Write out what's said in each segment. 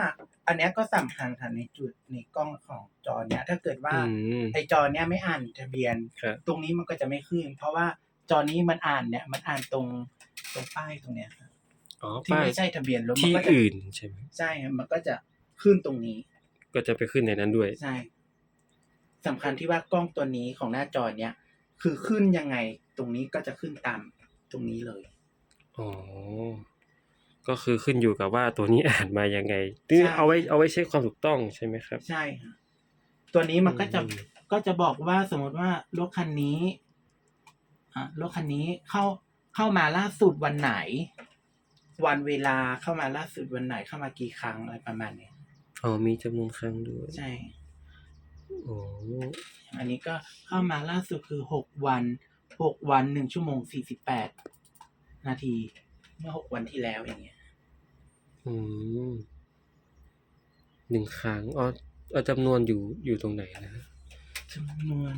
อะอันเนี้ยก็สำคัญค่ะในจุดในกล้องของจอเนี้ย ถ้าเกิดว่าอืม ไอจอเนี้ยไม่อ่านทะเบียน ครับ ตรงนี้มันก็จะไม่ขึ้น เพราะว่าจอนี้มันอ่านเนี่ยมันอ่านตรงตรงป้ายตรงเนี้ยครับอ๋อที่ป้ายไม่ใช่ทะเบียนรถมัที่ก็จะอื่นใช่ไหมใช่ครับมันก็จะขึ้นตรงนี้ ก็จะไปขึ้นในนั้นด้วย ใช่สำคัญที่ว่ากล้องตัวนี้ของหน้าจอเนี้ยคือขึ้นยังไง ตรงนี้ก็จะขึ้นตามตรงนี้เลย อ๋อ ก็คือขึ้นอยู่กับว่าตัวนี้อ่านมายังไงนี่เอาไว้เอาไว้เช็คความถูกต้องใช่ไหมครับ ใช่ค่ะตัวนี้มันก็จะอืม ก็จะบอกว่าสมมติว่ารถคันนี้อะรถคันนี้เข้าเข้ามาล่าสุดวันไหน วันเวลาเข้ามาล่าสุดวันไหนเข้ามากี่ครั้งอะไรประมาณเนี้ยอ๋อมีจำนวนครั้งด้วยใช่ โอ้อันนี้ก็เข้ามาล่าสุดคือหกวันหกวันหนึ่งชั่วโมงสี่สิบแปดนาที เมื่อหกวันที่แล้วอย่างเงี้ย อืมหนึ่งครั้งอ๋อเอาจำนวนอยู่อยู่ตรงไหนนะจำนวน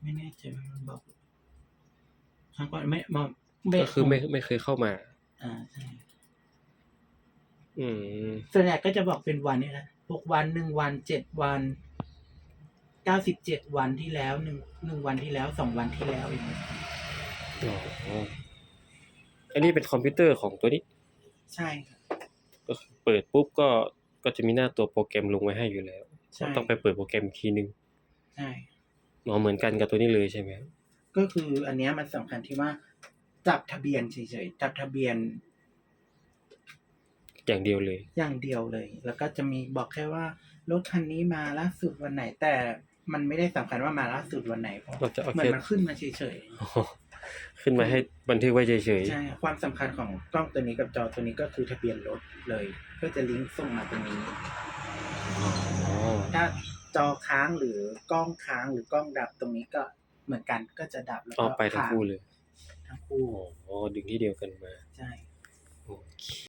ไม่แน่ใจว่ามันบอกครั้งก่อนไม่บอกก็คือไม่ไม่เคยเข้ามา อ่าใช่อืมส่วนใหญ่ก็จะบอกเป็นวันนี่แหละหกวันหนึ่งวันเจ็ดวันเก้าสิบเจ็ดวันที่แล้วหนึ่งหนึ่งวันที่แล้วสองวันที่แล้วอย่างเงี้ย อ๋อ อันนี้เป็นคอมพิวเตอร์ของตัวนี้ ใช่ครับ ก็คือเปิดปุ๊บก็ก็จะมีหน้าตัวโปรแกรมลงไว้ให้อยู่แล้วใช่ ต้องไปเปิดโปรแกรมอีกทีนึงใช่ อ๋อเหมือนกันกับตัวนี้เลยใช่ไหมครับก็คืออันเนี้ยมันสำคัญที่ว่า จับทะเบียนเฉยๆจับทะเบียนอย่างเดียวเลย อย่างเดียวเลย แล้วก็จะมีบอกแค่ว่ารถคันนี้มาล่าสุดวันไหน แต่มันไม่ได้สำคัญว่ามาล่าสุดวันไหนเพราะเราจะเอาเหมือแค่นมันขึ้นมาเฉยอ๋อ ขึ้นมาให้บันทึกไว้เฉยๆใช่ความสำคัญของกล้องตัวนี้กับจอตัวนี้ก็คือทะเบียนรถเลย ก็จะลิงก์ส่งมาตรงนี้ ๆอ๋อถ้าจอค้างหรือกล้องค้างหรือกล้องดับตรงนี้ก็เหมือนกันก็จะดับแล้วอ๋อก็ไปทั้งคู่เลยทั้งคู่ อ๋อดึงที่เดียวกันมา ใช่โอเค